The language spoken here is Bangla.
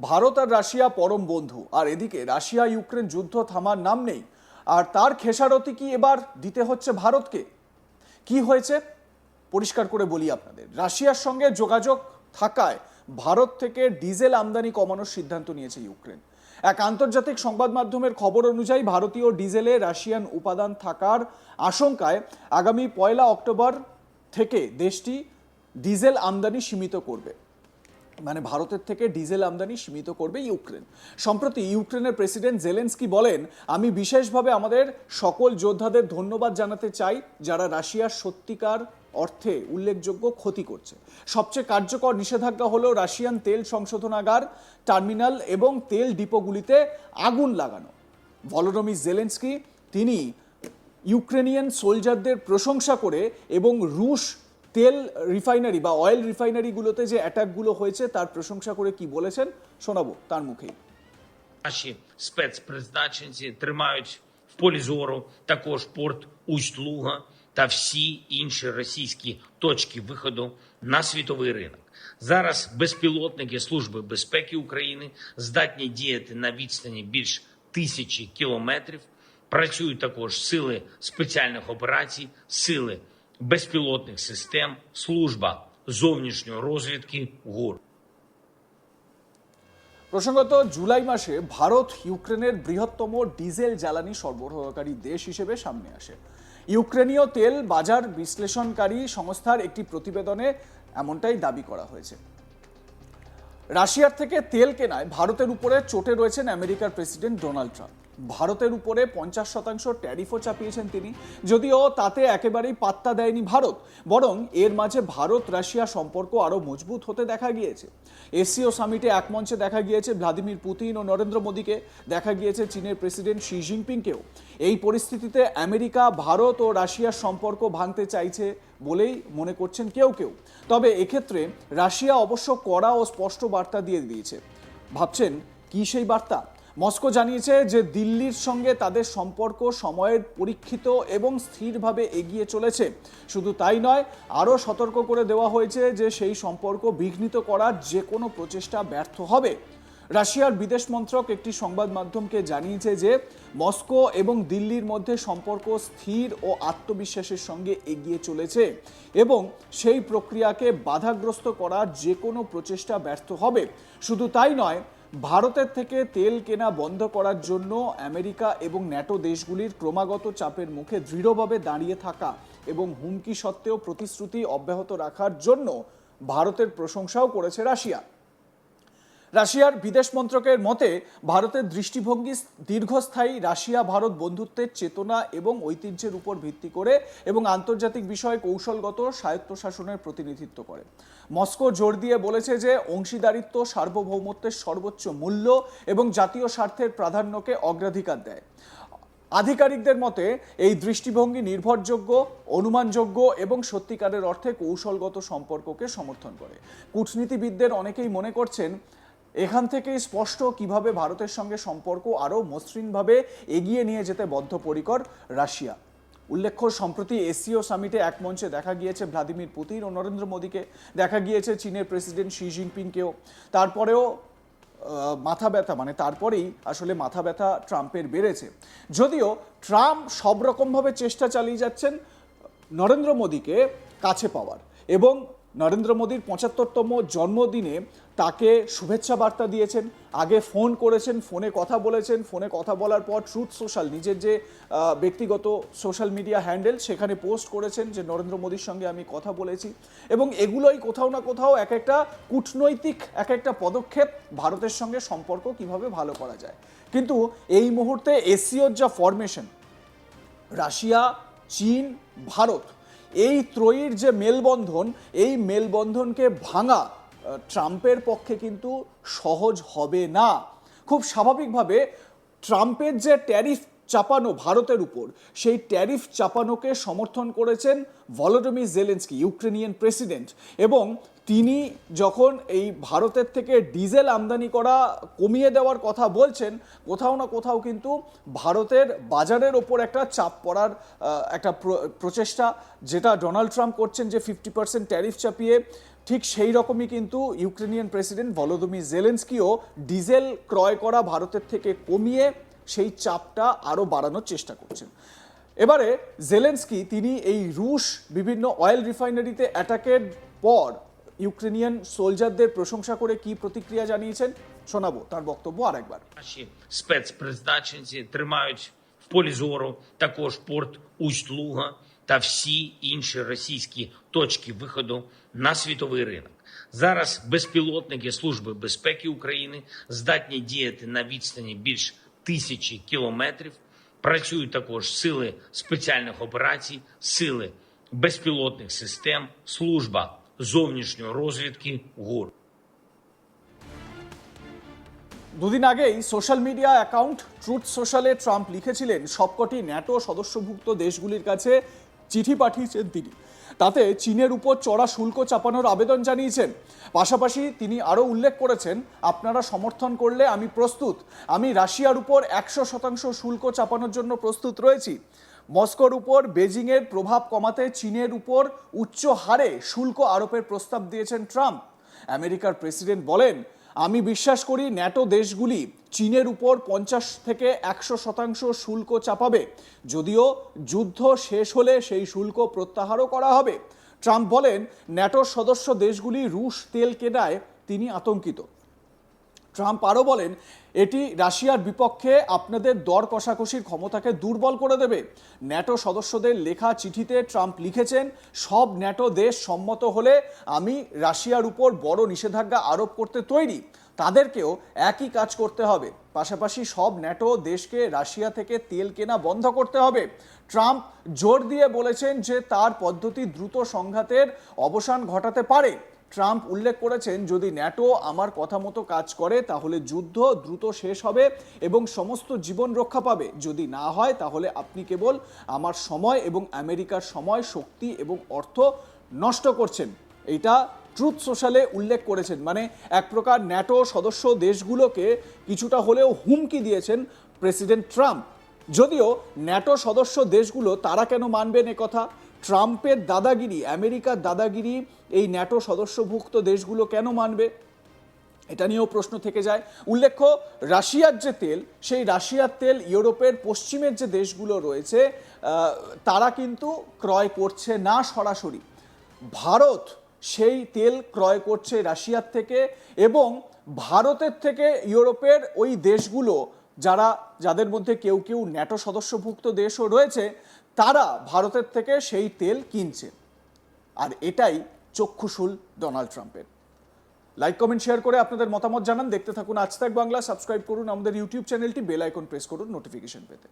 ভারত আর রাশিয়া পরম বন্ধু। আর এদিকে রাশিয়া ইউক্রেন যুদ্ধ থামার নাম নেই। আর তার খেসারতি কি এবার দিতে হচ্ছে ভারতকে? কি হয়েছে? পরিষ্কার করে বলি আপনাদের। রাশিয়ার সঙ্গে যোগাযোগ থাকায় ভারত থেকে ডিজেল আমদানি কমানোর সিদ্ধান্ত নিয়েছে ইউক্রেন। এক আন্তর্জাতিক সংবাদ মাধ্যমের খবর অনুযায়ী ভারতীয় ডিজেলে রাশিয়ান উপাদান থাকার আশঙ্কায় আগামী পয়লা অক্টোবর থেকে দেশটি ডিজেল আমদানি সীমিত করবে। মানে ভারতের থেকে ডিজেল আমদানি সীমিত করবে ইউক্রেন। সম্প্রতি ইউক্রেনের প্রেসিডেন্ট জেলেন্সকি বলেন, আমি বিশেষভাবে আমাদের সকল যোদ্ধাদের ধন্যবাদ জানাতে চাই যারা রাশিয়ার সত্যিকার অর্থে উল্লেখযোগ্য ক্ষতি করছে। সবচেয়ে কার্যকর নিষেধাজ্ঞা হলো রাশিয়ান তেল সংশোধনাগার, টার্মিনাল এবং তেল ডিপোগুলিতে আগুন লাগানো। ভলোডমির জেলেন্সকি, তিনি ইউক্রেনিয়ান সোলজারদের প্রশংসা করে এবং রুশ তেল রিফাইনারি বা অয়েল রিফাইনারিগুলোতে যে অ্যাটাকগুলো হয়েছে তার প্রশংসা করে কি বলেছেন শোনাবো তার মুখেই Наші спецпризначенці тримають в полі зору також порт Усть-Луга та всі інші російські точки виходу на світовий ринок. Зараз безпілотники Служби безпеки України здатні діяти на відстані більш тисячі кілометрів. Працюють також сили спеціальних операцій, сили безпілотних систем, служба зовнішньої розвідки ГУР. প্রসঙ্গত জুলাই মাসে ভারত ইউক্রেনের বৃহত্তম ডিজেল জ্বালানি সরবরাহকারী দেশ হিসেবে সামনে আসে ইউক্রেনীয় তেল বাজার বিশ্লেষণকারী সংস্থার একটি প্রতিবেদনে এমনটাই দাবি করা হয়েছে রাশিয়ার থেকে তেল কেনায় ভারতের উপরে চটে রয়েছেন আমেরিকার প্রেসিডেন্ট ডোনাল্ড ট্রাম্প ভারতের উপরে পঞ্চাশ শতাংশ ট্যারিফও চাপিয়েছেন তিনি। যদিও তাতে একেবারেই পাত্তা দেয়নি ভারত, বরং এর মাঝে ভারত রাশিয়া সম্পর্ক আরও মজবুত হতে দেখা গিয়েছে। এসিও সামিটে এক মঞ্চে দেখা গিয়েছে ভ্লাদিমির পুতিন ও নরেন্দ্র মোদীকে, দেখা গিয়েছে চীনের প্রেসিডেন্ট শি জিনপিংকেও। এই পরিস্থিতিতে আমেরিকা, ভারত ও রাশিয়ার সম্পর্ক ভাঙতে চাইছে বলেই মনে করছেন কেউ কেউ। তবে এক্ষেত্রে রাশিয়া অবশ্য কড়া ও স্পষ্ট বার্তা দিয়ে দিয়েছে। ভাবছেন, কি সেই বার্তা? মস্কো জানিয়েছে যে দিল্লির সঙ্গে তাদের সম্পর্ক সময়ের পরীক্ষিত এবং স্থিরভাবে এগিয়ে চলেছে। শুধু তাই নয়, আরও সতর্ক করে দেওয়া হয়েছে যে সেই সম্পর্ক বিঘ্নিত করার যে কোনো প্রচেষ্টা ব্যর্থ হবে। রাশিয়ার বিদেশ মন্ত্রক একটি সংবাদ মাধ্যমকে জানিয়েছে যে মস্কো এবং দিল্লির মধ্যে সম্পর্ক স্থির ও আত্মবিশ্বাসের সঙ্গে এগিয়ে চলেছে এবং সেই প্রক্রিয়াকে বাধাগ্রস্ত করার যে কোনো প্রচেষ্টা ব্যর্থ হবে। শুধু তাই নয় ভারতের থেকে তেল কেনা বন্ধ করার জন্য আমেরিকা এবং ন্যাটো দেশগুলির ক্রমাগত চাপের মুখে দৃঢ়ভাবে দাঁড়িয়ে থাকা এবং হুমকি সত্ত্বেও প্রতিশ্রুতি অব্যাহত রাখার জন্য ভারতের প্রশংসাও করেছে রাশিয়া। রাশিয়ার বিদেশ মন্ত্রকের মতে, ভারতের দৃষ্টিভঙ্গি দীর্ঘস্থায়ী রাশিয়া ভারত বন্ধুত্বের চেতনা এবং ঐতিহ্যের উপর ভিত্তি করে এবং আন্তর্জাতিক বিষয়ে কৌশলগত স্বায়ত্তশাসনের প্রতিনিধিত্ব করে। মস্কো জোর দিয়ে বলেছে যে, অংশীদারিত্ব, সার্বভৌমত্বের সর্বোচ্চ মূল্য এবং জাতীয় স্বার্থের প্রাধান্যকে অগ্রাধিকার দেয়। আধিকারিকদের মতে, এই দৃষ্টিভঙ্গি নির্ভরযোগ্য, অনুমানযোগ্য এবং সত্যিকারের অর্থে কৌশলগত সম্পর্ককে সমর্থন করে। কূটনীতিবিদদের অনেকেই মনে করছেন এখান থেকেই স্পষ্ট কীভাবে ভারতের সঙ্গে সম্পর্ক আরও মসৃণভাবে এগিয়ে নিয়ে যেতে বদ্ধপরিকর রাশিয়া। উল্লেখ্য, সম্প্রতি এসিও সামিটে এক মঞ্চে দেখা গিয়েছে ভ্লাদিমির পুতিন ও নরেন্দ্র মোদীকে। দেখা গিয়েছে চীনের প্রেসিডেন্ট শি জিনপিংকেও। তারপরেও মাথা ব্যথা মানে তারপরেই আসলে মাথা ব্যথা ট্রাম্পের বেড়েছে। যদিও ট্রাম্প সব রকমভাবে চেষ্টা চালিয়ে যাচ্ছেন নরেন্দ্র মোদীকে কাছে পাওয়ার এবং নরেন্দ্র মোদীর পঁচাত্তরতম জন্মদিনে তাকে শুভেচ্ছা বার্তা দিয়েছেন। আগে ফোন করেছেন, ফোনে কথা বলেছেন, ফোনে কথা বলার পর ট্রুথ সোশ্যাল নিজের যে ব্যক্তিগত সোশ্যাল মিডিয়া হ্যান্ডেল সেখানে পোস্ট করেছেন যে, নরেন্দ্র মোদীর সঙ্গে আমি কথা বলেছি। এবং এগুলোই কোথাও না কোথাও এক একটা কূটনৈতিক, এক একটা পদক্ষেপ ভারতের সঙ্গে সম্পর্ক কীভাবে ভালো করা যায়। কিন্তু এই মুহূর্তে এসিওর যা ফরমেশন রাশিয়া, চীন, ভারত এই ত্রয়ীর যে মেলবন্ধন, এই মেলবন্ধনকে ভাঙা ট্রাম্পের পক্ষে কিন্তু সহজ হবে না। খুব স্বাভাবিকভাবে ট্রাম্পের যে ট্যারিফ চাপানো ভারতের উপর, সেই ট্যারিফ চাপানোকে সমর্থন করেছেন ভলোডমি জেলেন্সকি, ইউক্রেনিয়ান প্রেসিডেন্ট এবং তিনি যখন এই ভারতের থেকে ডিজেল আমদানি করা কমিয়ে দেওয়ার কথা বলছেন, কোথাও না কোথাও কিন্তু ভারতের বাজারের ওপর একটা চাপ পড়ার একটা প্র- প্রচেষ্টা যেটা ডোনাল্ড ট্রাম্প করছেন যে ফিফটি পার্সেন্ট ট্যারিফ চাপিয়ে, ঠিক সেই রকমই কিন্তু ইউক্রেনিয়ান প্রেসিডেন্ট ভলোদমির জেলেন্সকিও ডিজেল ক্রয় করা ভারতের থেকে কমিয়ে সেই চাপটা আরও বাড়ানোর চেষ্টা করছেন। এবারে জেলেন্সকি, তিনি এই রুশ বিভিন্ন অয়েল রিফাইনারিতে অ্যাটাকের পর ইউক্রেনিয়ান সোলজারদের প্রশংসা করে কি প্রতিক্রিয়া জানিয়েছেন শোনাবো তার বক্তব্য আরেকবার Наші спецпризначенці тримають в полі зору також порт Усть-Луга та всі інші російські точки виходу на світовий ринок. Зараз безпілотники Служби безпеки України здатні діяти на відстані більш тисячі кілометрів. Працюють також сили спеціальних операцій, сили безпілотних систем, служба зовнішньої розвідки ГУР. দুদিন আগেই সোশ্যাল মিডিয়া অ্যাকাউন্ট ট্রুথ সোশ্যালে ট্রাম্প লিখেছিলেন সবকটি ন্যাটো সদস্যভুক্ত দেশগুলির কাছে চিঠি পাঠিয়েছেন তিনি তাতে চীনের উপর চড়া শুল্ক চাপানোর আবেদন জানিয়েছেন পাশাপাশি তিনি আরও উল্লেখ করেছেন আপনারা সমর্থন করলে আমি প্রস্তুত আমি রাশিয়ার উপর একশো শতাংশ শুল্ক চাপানোর জন্য প্রস্তুত রয়েছি মস্কোর উপর বেজিংয়ের প্রভাব কমাতে চীনের উপর উচ্চ হারে শুল্ক আরোপের প্রস্তাব দিয়েছেন ট্রাম্প। আমেরিকার প্রেসিডেন্ট বলেন, আমি বিশ্বাস করি ন্যাটো দেশগুলি চীনের উপর পঞ্চাশ থেকে একশো শতাংশ শুল্ক চাপাবে। যদিও যুদ্ধ শেষ হলে সেই শুল্ক প্রত্যাহারও করা হবে। ট্রাম্প বলেন, ন্যাটোর সদস্য দেশগুলি রুশ তেল কেনায় তিনি আতঙ্কিত। ট্রাম্প আরও বলেন, এটি রাশিয়ার বিপক্ষে আপনাদের দর কষাকষির ক্ষমতাকে দুর্বল করে দেবে। ন্যাটো সদস্যদের লেখা চিঠিতে ট্রাম্প লিখেছেন, সব ন্যাটো দেশ সম্মত হলে আমি রাশিয়ার উপর বড় নিষেধাজ্ঞা আরোপ করতে তৈরি। তাদেরকেও একই কাজ করতে হবে। পাশাপাশি সব ন্যাটো দেশকে রাশিয়া থেকে তেল কেনা বন্ধ করতে হবে। ট্রাম্প জোর দিয়ে বলেছেন যে তার পদ্ধতি দ্রুত সংঘাতের অবসান ঘটাতে পারে। ট্রাম্প উল্লেখ করেছেন, যদি ন্যাটো আমার কথা মতো কাজ করে, তাহলে যুদ্ধ দ্রুত শেষ হবে এবং সমস্ত জীবন রক্ষা পাবে। যদি না হয়, তাহলে আপনি কেবল আমার সময় এবং আমেরিকার সময়, শক্তি এবং অর্থ নষ্ট করছেন। এইটা ট্রুথ সোশ্যালে উল্লেখ করেছেন। মানে এক প্রকার ন্যাটো সদস্য দেশগুলোকে কিছুটা হলেও হুমকি দিয়েছেন প্রেসিডেন্ট ট্রাম্প। যদিও ন্যাটো সদস্য দেশগুলো তারা কেন মানবেন কথা? ট্রাম্পের দাদাগিরি, আমেরিকার দাদাগিরি এই ন্যাটো সদস্যভুক্ত দেশগুলো কেন মানবে? এটা নিয়েও প্রশ্ন থেকে যায়। উল্লেখ্য, রাশিয়ার যে তেল, সেই রাশিয়ার তেল ইউরোপের পশ্চিমের যে দেশগুলো রয়েছে তারা কিন্তু ক্রয় করছে না সরাসরি। ভারত সেই তেল ক্রয় করছে রাশিয়ার থেকে এবং ভারতের থেকে ইউরোপের ওই দেশগুলো যারা, যাদের মধ্যে কেউ কেউ ন্যাটো সদস্যভুক্ত দেশও রয়েছে, তারা ভারতের থেকে সেই তেল কিনছে। আর এটাই চক্ষুশুল ডোনাল্ড ট্রাম্পের। লাইক, কমেন্ট, শেয়ার করে আপনাদের মতামত জানান। দেখতে থাকুন আজ তাক বাংলা। সাবস্ক্রাইব করুন আমাদের ইউটিউব চ্যানেলটি। বেল আইকন প্রেস করুন নোটিফিকেশন পেতে।